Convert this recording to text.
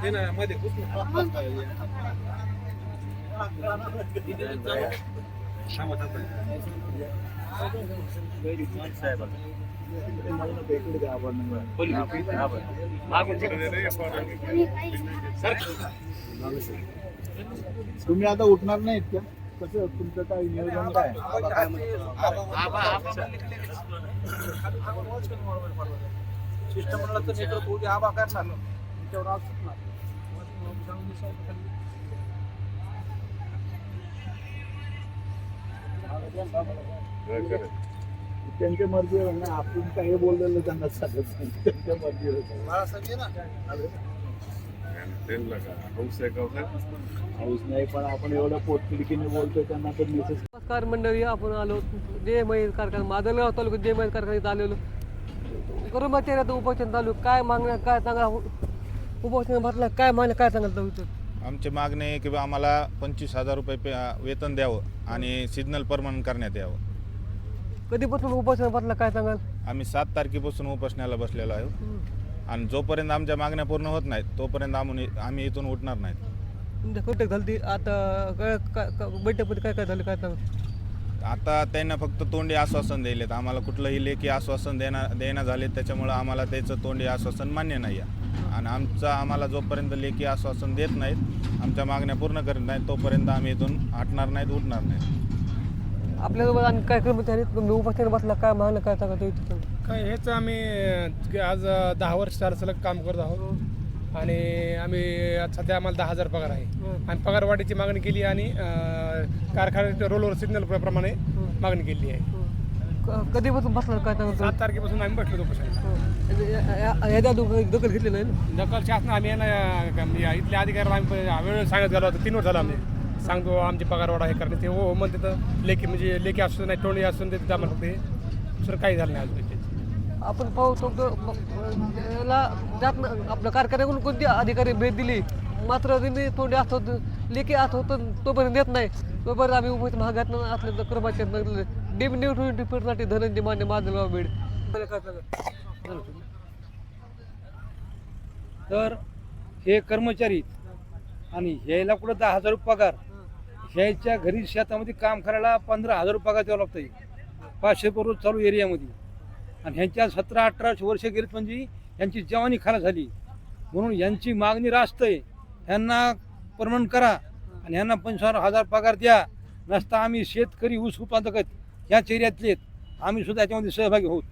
ते ना मध्ये घुस ना. थांबा, थांबा. तुम्ही आता उठणार नाहीत का कसं तुमचं काय नियोजन काय शिष्टमंडळाचं नेतृत्व उद्या आबा करणार ना. त्याच्यावर आज सुटणार. त्यांच्या मर्जीवर ना आपण काही बोललेलं त्यांना सांगत नाही त्यांच्या मर्जीवर. बाळासाहेब ये ना. हाऊस नाही पण आपण एवढं पोटतिडकीने बोलतोय त्यांना तर मेसेज नमस्कार मंडळी आपण आलो जय महेश कारखाना मादलगाव तालुक्यात जय महेश कारखान्यात आलेलो कर्मचाऱ्याचं उपोषण चालू आहे. काय मागण्या काय सांगा उपोषण भरला काय मागण्या काय सांगाल तुम्ही आमची मागणी आहे की बा आम्हाला पंचवीस हजार रुपये पे वेतन द्यावं आणि सिग्नल परमनंट करण्यात यावं कधीपासून उपोषण भरला काय सांगाल आम्ही सात तारखेपासून उपोषणाला बसलेलो आहोत हम्म. आणि जोपर्यंत आमच्या मागण्या पूर्ण होत नाहीत तोपर्यंत आम्ही आम्ही इथून उठणार नाहीत तुमच्या बैठक झाली आता काय काय काय- बैठकीमध्ये काय काय झालं काय सांगा आता त्यांना फक्त तोंडी आश्वासन दिलेत आम्हाला कुठलंही लेखी आश्वासन देणार देणं झाले त्याच्यामुळं आम्हाला त्याचं तोंडी आश्वासन मान्य नाही आहे आणि आमचं आम्हाला जोपर्यंत लेखी आश्वासन देत नाहीत आमच्या मागण्या पूर्ण करीत नाहीत तोपर्यंत आम्ही इथून हटणार नाहीत उठणार नाहीत आपल्यासोबत आणि काय कर्मचारी आहेत, तुम्ही उपोषण बसला काय मागणं काय सांगा तुम्ही काय हेच आम्ही आज दहा वर्ष सलग काम करत आहोत. आणि आम्ही आज सध्या आम्हाला दहा हजार पगार आहे. आणि पगार वाढीची मागणी केली आणि कारखान्याच्या रोलवर सिग्नल प्रमाणे मागणी केली आहे. कधीपासून बसला काय सात तारखेपासून आम्ही बसलो होतो ह्याच्या दखल घेतली नाही ना? दखल शासन आम्ही इथल्या अधिकाऱ्याला आम्ही वेळ सांगत गेलो होतो. तीन वर्ष झालं आम्ही. सांगतो आमची पगार वाढा हे करणे ते हो हो म्हणते तर लेखी म्हणजे लेखी असून नाही तोंडी असून ते आम्हाला फक्त हे. दुसरं काही झालं नाही अजून. आपण पाहतो याला जात आपल्या कारखान्याकडून कोणती अधिकारी भेट दिली? मात्र त्यांनी तोंडी असत होतं लेखी आत होतं तोपर्यंत देत नाही. तोपर्यंत आम्ही उभे महागात असले तर कर्मचारी डिमिनिटी धनंजय मान्य माधवगाव बीड. तर हे कर्मचारी आणि ह्याला कुठं दहा हजार रुपये पगार? ह्याच्या घरी शेतामध्ये काम करायला पंधरा हजार रुपये पगार द्यावं लागतं पाचशे रुपये रोज चालू एरियामध्ये आणि ह्यांच्या सतरा अठरा वर्ष गेलीत म्हणजे यांची जवानी खाला झाली. म्हणून यांची मागणी रास्त आहे. ह्यांना परमनंट करा आणि ह्यांना पंचावन्न हजार पगार द्या. नसता आम्ही शेतकरी ऊस उत्पादक आहेत. ह्याच एरियातले आहेत. आम्ही सुद्धा याच्यामध्ये सहभागी होत